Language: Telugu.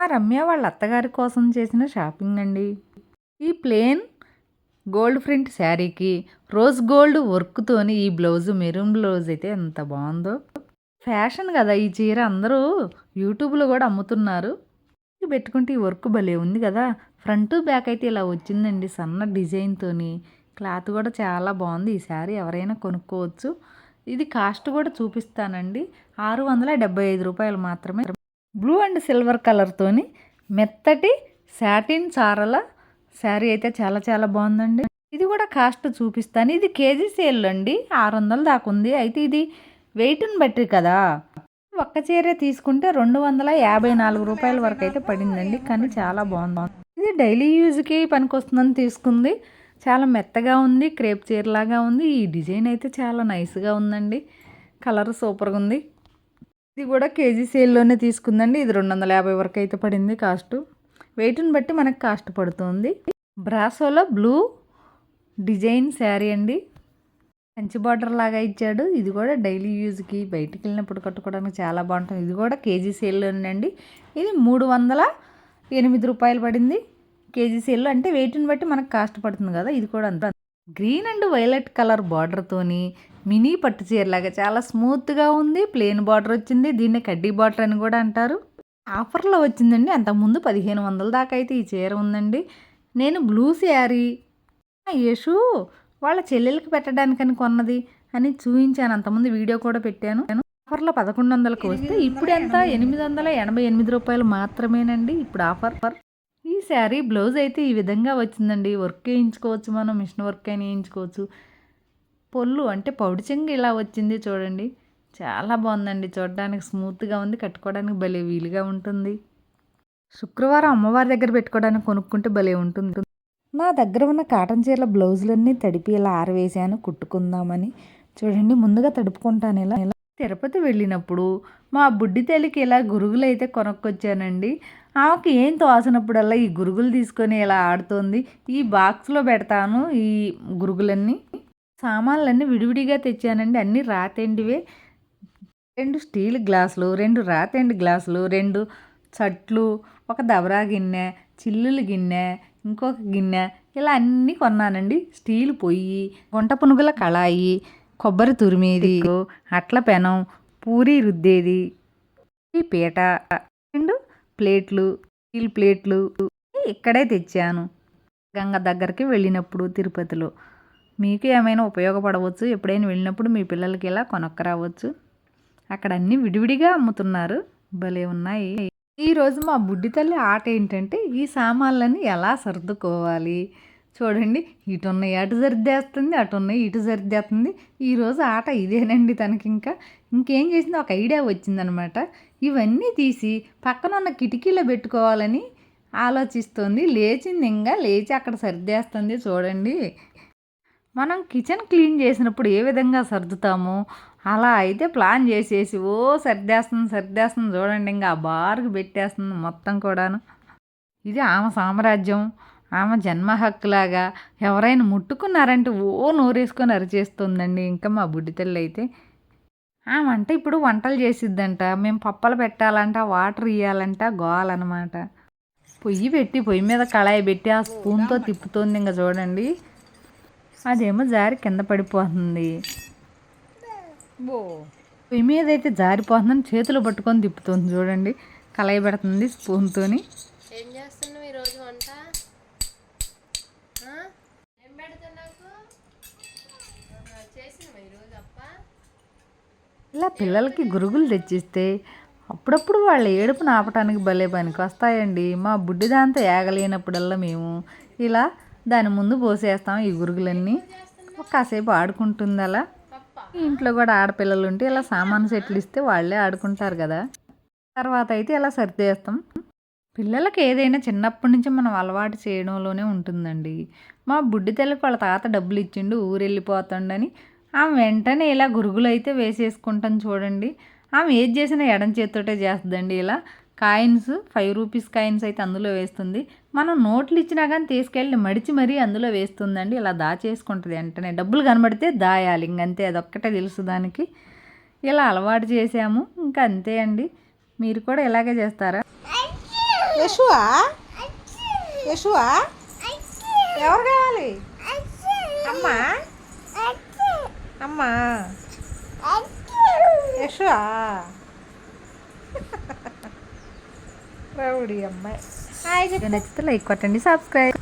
ఆ రమ్య వాళ్ళ అత్తగారి కోసం చేసిన షాపింగ్ అండి. ఈ ప్లేన్ గోల్డ్ ప్రింట్ శారీకి రోజ్ గోల్డ్ వర్క్తోని ఈ బ్లౌజ్ మెరూన్ బ్లౌజ్ అయితే ఎంత బాగుందో. ఫ్యాషన్ కదా ఈ చీర అందరూ యూట్యూబ్లో కూడా అమ్ముతున్నారు. పెట్టుకుంటే ఈ వర్క్ భలే ఉంది కదా. ఫ్రంట్ బ్యాక్ అయితే ఇలా వచ్చిందండి సన్న డిజైన్తోని క్లాత్ కూడా చాలా బాగుంది. ఈ శారీ ఎవరైనా కొనుక్కోవచ్చు. ఇది కాస్ట్ కూడా చూపిస్తానండి. ఆరు వందల డెబ్బై ఐదు రూపాయలు మాత్రమే. బ్లూ అండ్ సిల్వర్ కలర్తోని మెత్తటి శాటిన్ చారల శారీ అయితే చాలా చాలా బాగుందండి. ఇది కూడా కాస్ట్ చూపిస్తాను. ఇది కేజీ సేల్ అండి. ఆరు వందల దాకా ఉంది. అయితే ఇది వెయిట్ని బట్టి కదా. ఒక్క చీర తీసుకుంటే రెండు వందల యాభై నాలుగు రూపాయల వరకు అయితే పడిందండి. కానీ చాలా బాగుంది. ఇది డైలీ యూజ్కి పనికొస్తుందని తీసుకుంది. చాలా మెత్తగా ఉంది. క్రేప్ చీరలాగా ఉంది. ఈ డిజైన్ అయితే చాలా నైస్గా ఉందండి. కలర్ సూపర్గా ఉంది. ఇది కూడా కేజీ సేల్లోనే తీసుకుందండి. ఇది రెండు వందల యాభై వరకు అయితే పడింది కాస్ట్. వెయిట్ని బట్టి మనకు కాస్ట్ పడుతుంది. బ్రాసోలో బ్లూ డిజైన్ శారీ అండి. కంచి బార్డర్ లాగా ఇచ్చాడు. ఇది కూడా డైలీ యూజ్కి బయటికి వెళ్ళినప్పుడు కట్టుకోవడానికి చాలా బాగుంటుంది. ఇది కూడా కేజీ సేల్లోనండి ఇది మూడు వందల ఎనిమిది రూపాయలు పడింది. కేజీ సేల్లో అంటే వెయిట్ని బట్టి మనకు కాస్ట్ పడుతుంది కదా. ఇది కూడా అంత. గ్రీన్ అండ్ వైలెట్ కలర్ బార్డర్తోని మినీ పట్టు చీరలాగా చాలా స్మూత్గా ఉంది ప్లెయిన్ బార్డర్ వచ్చింది. దీన్ని కడ్డీ బార్డర్ అని కూడా అంటారు. ఆఫర్లో వచ్చిందండి. అంతకుముందు పదిహేను వందల దాకా అయితే ఈ చీర ఉందండి. నేను బ్లూ శారీ యేషు వాళ్ళ చెల్లెలకి పెట్టడానికని కొన్నది అని చూపించాను అంతకుముందు వీడియో కూడా పెట్టాను. ఆఫర్లో పదకొండు వందలకు వస్తే ఇప్పుడు ఎంత? ఎనిమిది వందల ఎనభై ఎనిమిది రూపాయలు మాత్రమేనండి ఇప్పుడు ఆఫర్. ఈ శారీ బ్లౌజ్ అయితే ఈ విధంగా వచ్చిందండి. వర్క్ వేయించుకోవచ్చు మనం మిషన్ వర్క్ అయినా వేయించుకోవచ్చు పొల్లు అంటే పౌడి ఇలా వచ్చింది చూడండి. చాలా బాగుందండి. చూడడానికి స్మూత్గా ఉంది. కట్టుకోవడానికి భలే వీలుగా ఉంటుంది. శుక్రవారం అమ్మవారి దగ్గర పెట్టుకోవడానికి కొనుక్కుంటే భలే ఉంటుంది. నా దగ్గర ఉన్న కాటన్ చీరల బ్లౌజులన్నీ తడిపి ఇలా ఆరవేసాను. కుట్టుకుందామని. చూడండి ముందుగా తడుపుకుంటాను ఇలా. ఇలా తిరుపతి వెళ్ళినప్పుడు మా బుడ్డి తల్లికి ఇలా గురుగులు అయితే కొనుక్కొచ్చానండి. ఆమెకి ఏం తోసినప్పుడల్లా ఈ గురుగులు తీసుకొని ఇలా ఆడుతోంది. ఈ బాక్స్లో పెడతాను ఈ గురుగులన్నీ. సామాన్లన్నీ విడివిడిగా తెచ్చానండి. అన్నీ రాతెండివే. రెండు స్టీల్ గ్లాసులు రెండు రాతెండి గ్లాసులు రెండు చట్లు ఒక దబరా గిన్నె చిల్లుల గిన్నె ఇంకొక గిన్నె ఇలా అన్నీ కొన్నానండి. స్టీల్ పొయ్యి గుంట పునుగుల కళాయి కొబ్బరి తురిమేది అట్ల పెనం పూరి రుద్దేది ఈ పీట ప్లేట్లు స్టీల్ ప్లేట్లు ఇక్కడే తెచ్చాను. గంగ దగ్గరికి వెళ్ళినప్పుడు తిరుపతిలో. మీకు ఏమైనా ఉపయోగపడవచ్చు? ఎప్పుడైనా వెళ్ళినప్పుడు మీ పిల్లలకి ఇలా కొనక్కరావచ్చు? అక్కడ అన్నీ విడివిడిగా అమ్ముతున్నారు. భలే ఉన్నాయి. ఈరోజు మా బుడ్డి తల్లి ఆట ఏంటంటే ఈ సామాన్లన్నీ ఎలా సర్దుకోవాలి? చూడండి ఇటు ఉన్న అటు సర్దేస్తుంది అటు ఉన్న ఇటు సర్దేస్తుంది ఈరోజు ఆట ఇదేనండి తనకి ఇంకా. ఇంకేం చేసింది ఒక ఐడియా వచ్చిందనమాట. ఇవన్నీ తీసి పక్కన ఉన్న కిటికీలో పెట్టుకోవాలని ఆలోచిస్తుంది. లేచింది ఇంకా లేచి అక్కడ సర్దేస్తుంది చూడండి. మనం కిచెన్ క్లీన్ చేసినప్పుడు ఏ విధంగా సర్దుతామో? అలా అయితే ప్లాన్ చేసేసి ఓ సర్దేస్తుంది సర్దేస్తుంది చూడండి. ఇంకా ఆ బార్కి పెట్టేస్తుంది మొత్తం కూడాను. ఇది ఆమె సామ్రాజ్యం. ఆమె జన్మ హక్కులాగా ఎవరైనా ముట్టుకున్నారంటే ఓ నోరేసుకొని అరిచేస్తుందండి. ఇంకా మా బుడ్డి తల్లి అయితే ఆమె అంటే ఇప్పుడు వంటలు చేసిద్దంట. మేము పప్పలు పెట్టాలంట వాటర్ ఇవ్వాలంట గోవాలన్నమాట పొయ్యి పెట్టి పొయ్యి మీద కళాయి పెట్టి ఆ స్పూన్తో తిప్పుతుంది ఇంకా చూడండి. అదేమో జారి కింద పడిపోతుంది. పొయ్యి మీద అయితే జారిపోతుందని చేతులు పట్టుకొని తిప్పుతుంది చూడండి. కళాయి పెడుతుంది స్పూన్తోని. ఇలా పిల్లలకి గురుగులు తెచ్చిస్తే అప్పుడప్పుడు వాళ్ళ ఏడుపు ఆపటానికి భలే పనికి వస్తాయండి మా బుడ్డి దాంతో ఏగలేనప్పుడల్లా మేము ఇలా దాని ముందు పోసేస్తాం ఈ గురుగులన్నీ. కాసేపు ఆడుకుంటుంది అలా. ఇంట్లో కూడా ఆడపిల్లలు ఉంటే ఇలా సామాను సెట్లు ఇస్తే వాళ్ళే ఆడుకుంటారు కదా. తర్వాత అయితే ఇలా సర్దేస్తాం. పిల్లలకి ఏదైనా చిన్నప్పటి నుంచి మనం అలవాటు చేయడంలోనే ఉంటుందండి. మా బుడ్డి తల్లికి వాళ్ళ తాత డబ్బులు ఇచ్చిండు ఊరు వెళ్ళిపోతుండని ఆమె వెంటనే ఇలా గురుగులు అయితే వేసేసుకుంటాం చూడండి. ఆమె ఏది చేసినా ఎడం చేత్తోటే చేస్తుందండి ఇలా. కాయిన్స్ ఫైవ్ రూపీస్ కాయిన్స్ అయితే అందులో వేస్తుంది. మనం నోట్లు ఇచ్చినా కానీ తీసుకెళ్ళి మడిచి మరీ అందులో వేస్తుందండి. ఇలా దాచేసుకుంటుంది వెంటనే. డబ్బులు కనబడితే దాయాలి. ఇంకంతే. అదొక్కటే తెలుసు దానికి. ఇలా అలవాటు చేసాము ఇంకా అంతే అండి. మీరు కూడా ఇలాగే చేస్తారా? యశువా? యశువా? ఎవరు కావాలి? అమ్మా! అమ్మా. యశువా. రౌడీ అమ్మాయి. హాయ్ నచ్చితే లైక్ కొట్టండి సబ్స్క్రైబ్.